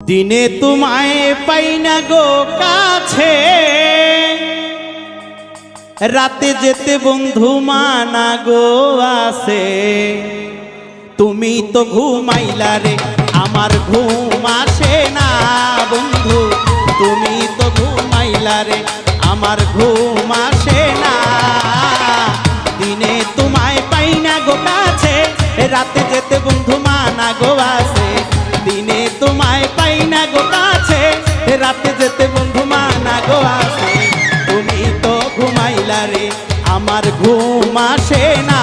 দিনে তোমায় পাই না গো কাছে। রাতে যেতে বন্ধু মানা গো আছে। তুমি তো ঘুমাইলা রে, আমার ঘুম আসে না বন্ধু। তুমি তো ঘুমাইলা রে, আমার ঘুম আসে না। দিনে তোমায় পাই না গো কাছে, রাতে যেতে বন্ধু মানা গো রাতে যেতে বন্ধু মানা গো আসে। তুমি তো ঘুমাইলা রে, আমার ঘুম আসে না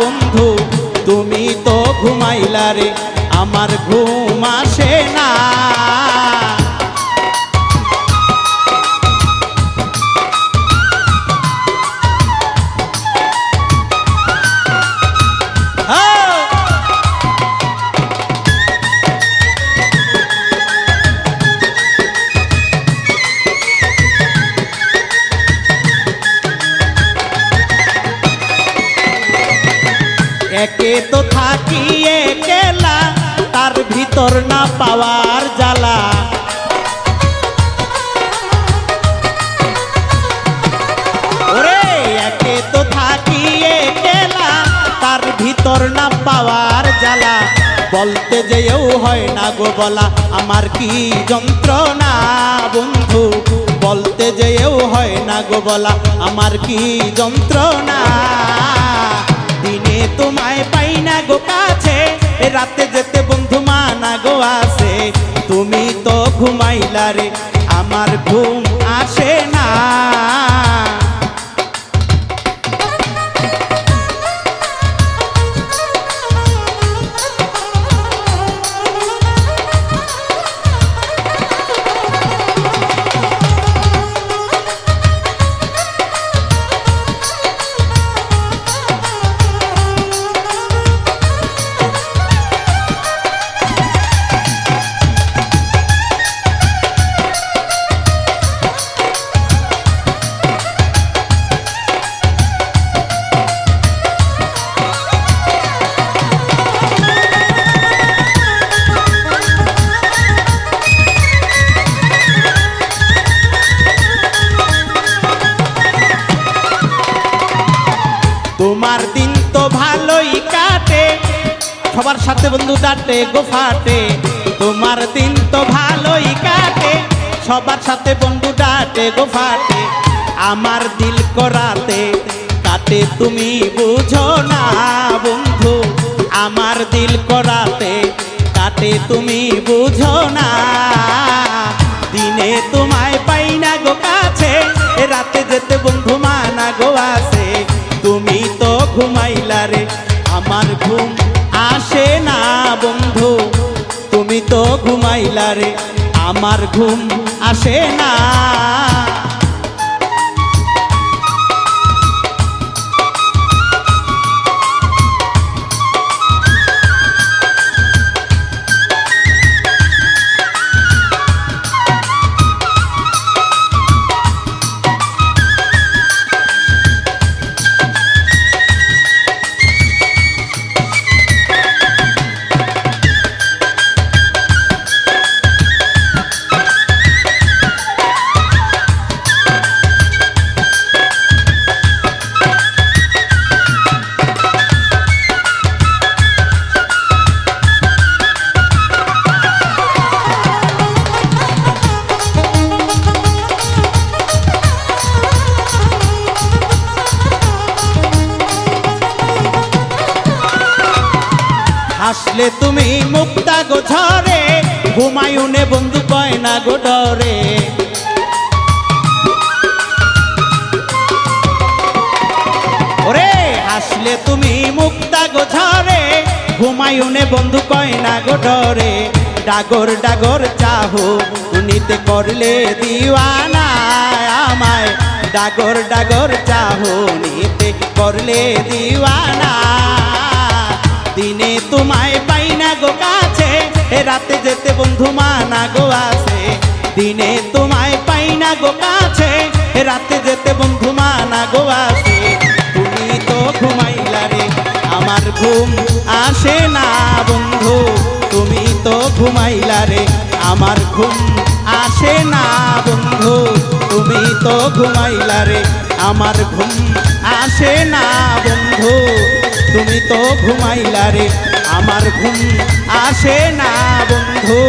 বন্ধু। তুমি তো ঘুমাইলা রে, আমার ঘুম আসে না একে তো থাকি একেলা, তার ভিতর না পাওয়ার জ্বালা। ওরে, একে তো থাকি একেলা, তার ভিতর না পাওয়ার জ্বালা। বলতে যেও হয় না গো বলা, আমার কি যন্ত্রণা বন্ধু? বলতে যেও হয় না গো বলা, আমার কি যন্ত্রণা? তোমায় পাই না গো কাছে। রাতে যেতে বন্ধু মানা গো আসে তুমি তো ঘুমাইলা রে, আমার ঘুম আসে না। তোমার দিন তো ভালোই কাটে। সবার সাথে বন্ধু ডাটে গো ফাটে তোমার দিন তো ভালোই কাটে। সবার সাথে বন্ধু ডাটে গো ফাটে আমার দিল করাতে কাটে তুমি বুঝো না বন্ধু। আমার দিল করাতে কাটে তুমি বুঝো না। দিনে তোমায় পাই না গো কাছে, রাতে যেতে বন্ধু মানা গো তো ঘুমাইলা রে। আমার ঘুম আসে না বন্ধু, তুমি তো ঘুমাইলা রে। আমার ঘুম আসে না। হাসলে তুমি মুক্তা গো ঝরে ঘুমায়ুনে বন্ধু কয় না গো ডরে। ওরে, হাসলে তুমি মুক্তা গো ঝরে ঘুমায়ুনে বন্ধু কয় না গো ডরে। ডাগর ডাগর চাহো নিতে করলে দিওয়ানা আমায়। ডাগর ডাগর চাহো নিতে করলে দিওয়ানা। তোমায় পাই না গো কাছে। রাতে যেতে বন্ধু মানা গো আছে। দিনে তোমায় পাই না গো কাছে। রাতে যেতে বন্ধু মানা গো আসে তুমি তো ঘুমাইলা রে, আমার ঘুম আসে না বন্ধু। তুমি তো ঘুমাইলা রে, আমার ঘুম আসে না বন্ধু। তুমি তো ঘুমাইলা রে, আমার ঘুম আসে না বন্ধু। তুমি তো ঘুমাইলা রে আমার ঘুম আসে না বন্ধু।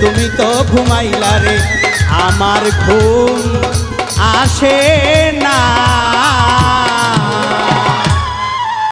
তুমি তো ঘুমাইলা রে। আমার ঘুম আসে না।